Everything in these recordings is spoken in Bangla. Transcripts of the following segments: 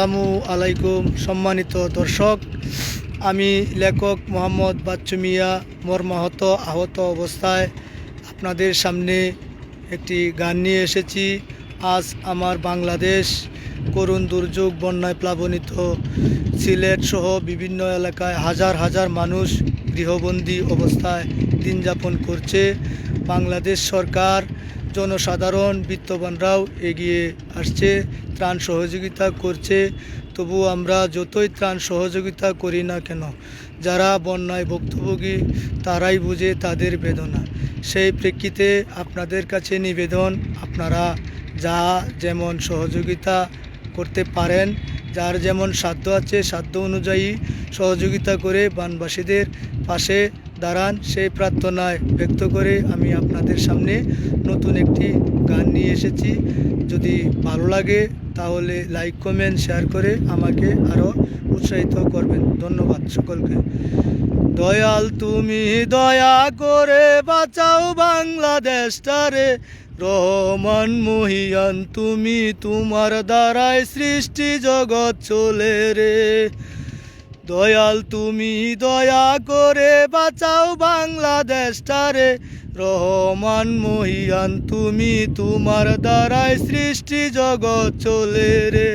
আসসালামু আলাইকুম, সম্মানিত দর্শক। আমি লেখক মোহাম্মদ বাচ্চু মিয়া মর্মাহত আহত অবস্থায় আপনাদের সামনে একটি গান নিয়ে এসেছি। আজ আমার বাংলাদেশ, করুণ দুর্যোগ, বন্যায় প্লাবনিত সিলেট সহ বিভিন্ন এলাকায় হাজার হাজার মানুষ গৃহবন্দী অবস্থায় দিন যাপন করছে। বাংলাদেশ সরকার জনসাধারণ, বিত্তবানরাও এগিয়ে আসছে, ত্রাণ সহযোগিতা করছে। তবু আমরা যতই ত্রাণ সহযোগিতা করি না কেন, যারা বন্যায় ভুক্তভোগী, তারাই বুঝে তাদের বেদনা। সেই প্রেক্ষিতে আপনাদের কাছে নিবেদন, আপনারা যা যেমন সহযোগিতা করতে পারেন, যার যেমন সাধ্য আছে, সাধ্য অনুযায়ী সহযোগিতা করে বানবাসীদের পাশে দাঁড়ান, সেই প্রার্থনায় ব্যক্ত করে আমি আপনাদের সামনে নতুন একটি গান নিয়ে এসেছি। যদি ভালো লাগে, তাহলে লাইক, কমেন্ট, শেয়ার করে আমাকে আরও উৎসাহিত করবেন। ধন্যবাদ সকলকে। দয়াল তুমি দয়া করে বাঁচাও বাংলাদেশটারে রহমান মহিয়ান তুমি তোমার দ্বারাই সৃষ্টি জগৎ চলে রে। দয়াল, তুমি দয়া করে বাঁচাও বাংলাদেশটারে। রহমান মহিয়ান, তুমি তোমার দ্বারাই সৃষ্টি জগৎ চলে রে।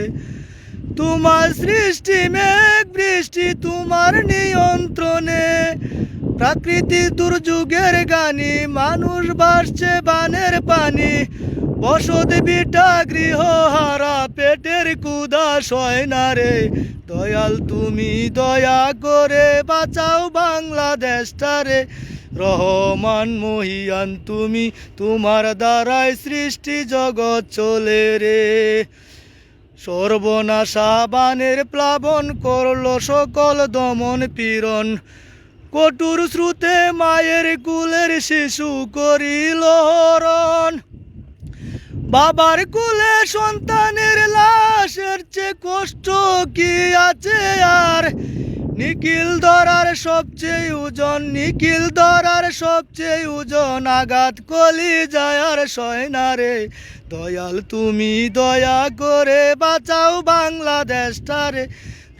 তোমার সৃষ্টি, মেঘ বৃষ্টি তোমার নিয়ন্ত্রণে। প্রাকৃতিক দুর্যোগের গানি, মানুষ বাসছে বানের পানি। বসত বিটা গৃহ হারা পেটের কুদা সয় না রে। দয়াল, তুমি দয়া করে বাঁচাও বাংলাদেশটারে রহমান মহিয়ান, তুমি তোমার দ্বারাই সৃষ্টি জগৎ চলে রে। সর্বনাশা বানের প্লাবন করল সকল দমন পীড়ন। কটুর শ্রুতে মায়ের কুলের শিশু করিল হরণ। বাবার কুলে সন্তানের লাশের চেয়ে কষ্ট কি আছে আর? নিখিল ধরার সবচেয়ে ওজন, নিখিল ধরার সবচেয়ে ওজন। আঘাত কলি যায় আর সয় রে। দয়াল, তুমি দয়া করে বাঁচাও বাংলাদেশটারে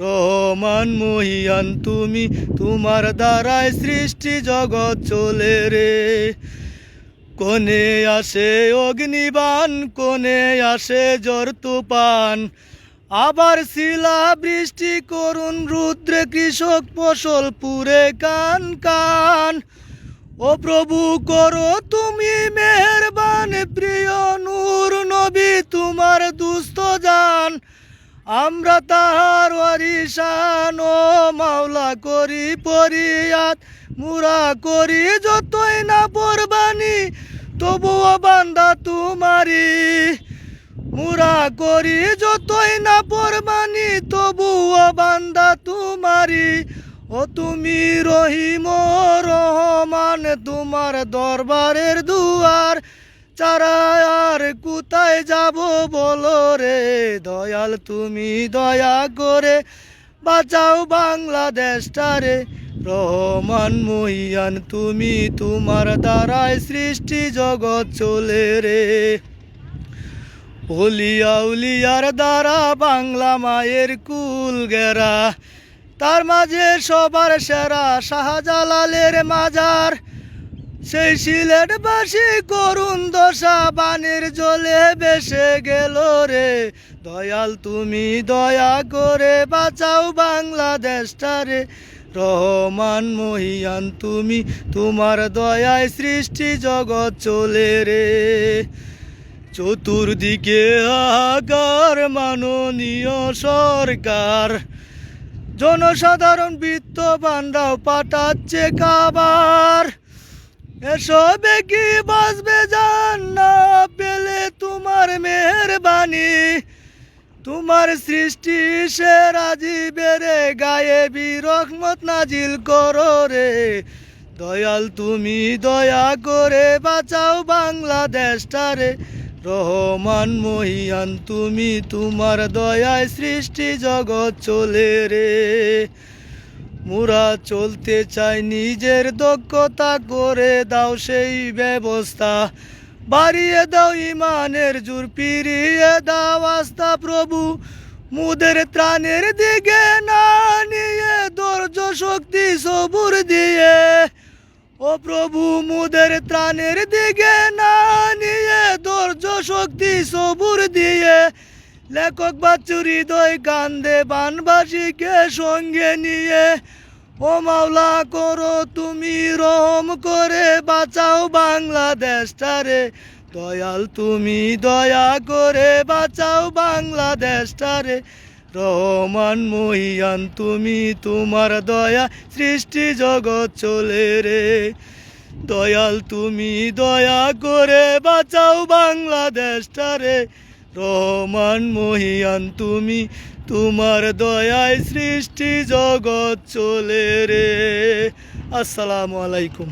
রহমান মহিয়ান, তুমি তোমার দ্বারাই সৃষ্টি জগৎ চলে রে। কোনে আসে অগ্নিবান কোনে আসে জ্বর তুফান। আবার শিলা বৃষ্টি করুন, রুদ্রে কৃষক ফসল পুরে কান কান। ও প্রভু করো তুমি মেহরবান, প্রিয় নূর আমরা তাহার ওয়ারিসান ও মাওলা করি পরিয়াত মুরা করি যতই না পরবানি, তবুও বান্দা তোমারি। মুরা করি যতই না পরবানি, তবুও বান্দা তোমারি। ও তুমি রহিম রহমান, তোমার দরবারের দুয়ার চারা আর কোথায় যাব বলো রে? দয়াল, তুমি দয়া করে বাঁচাও বাংলাদেশটারে রহমান মহিয়ান, তুমি তোমার দ্বারায় সৃষ্টি জগৎ চলে রে। হলিয়া উলিয়ার দ্বারা বাংলা মায়ের কুল গেরা। তার মাঝে সবার সেরা শাহজালালের মাজার। সেই সিলেটবাসী করুণ দশা বানের জলে বেসে গেল রে। দয়াল, তুমি দয়া করে বাঁচাও বাংলাদেশটা রে। রহমান মহিয়ান, তুমি তোমার দয়ায় সৃষ্টি জগৎ চলে রে। চতুর্দিকে হাহাকার মাননীয় সরকার। জনসাধারণ বিত্তবানরাও পাঠাচ্ছে খাবার এসবে কি বাঁচবে জান না পেলে তোমার মেহরবানি। তোমার সৃষ্টি সে রাজীবের গায়ে বি রহমত নাজিল করো রে। দয়াল, তুমি দয়া করে বাঁচাও বাংলাদেশটারে রহমান মহিয়ান, তুমি তোমার দয়ায় সৃষ্টি জগৎ চলে রে। মুরা চলতে চাই নিজের দক্ষতা করে দাও সেই ব্যবস্থা। বাড়িয়ে দাও ইমানের জোর পিরিয়ে দাও আস্থা প্রভু। মুদের ত্রাণের দিকে না নিয়ে ধৈর্য শক্তি সবুর দিয়ে। ও প্রভু, মুদের ত্রাণের দিকে না নিয়ে ধৈর্য শক্তি সবুর দিয়ে। লেখক বাচ্চুর হৃদয় কান্দে বানবাসীকে সঙ্গে নিয়ে। ও মাওলা করো তুমি রহম করে, বাঁচাও বাংলাদেশটারে দয়াল তুমি দয়া করে, বাঁচাও বাংলাদেশটারে রহমান মহিয়ান তুমি তোমার দয়া, সৃষ্টি জগৎ চলে রে। দয়াল তুমি দয়া করে, বাঁচাও বাংলাদেশটারে রহমান মহিয়ান তুমি তোমার দয়ায় সৃষ্টি জগৎ চলে রে। আসসালামু আলাইকুম।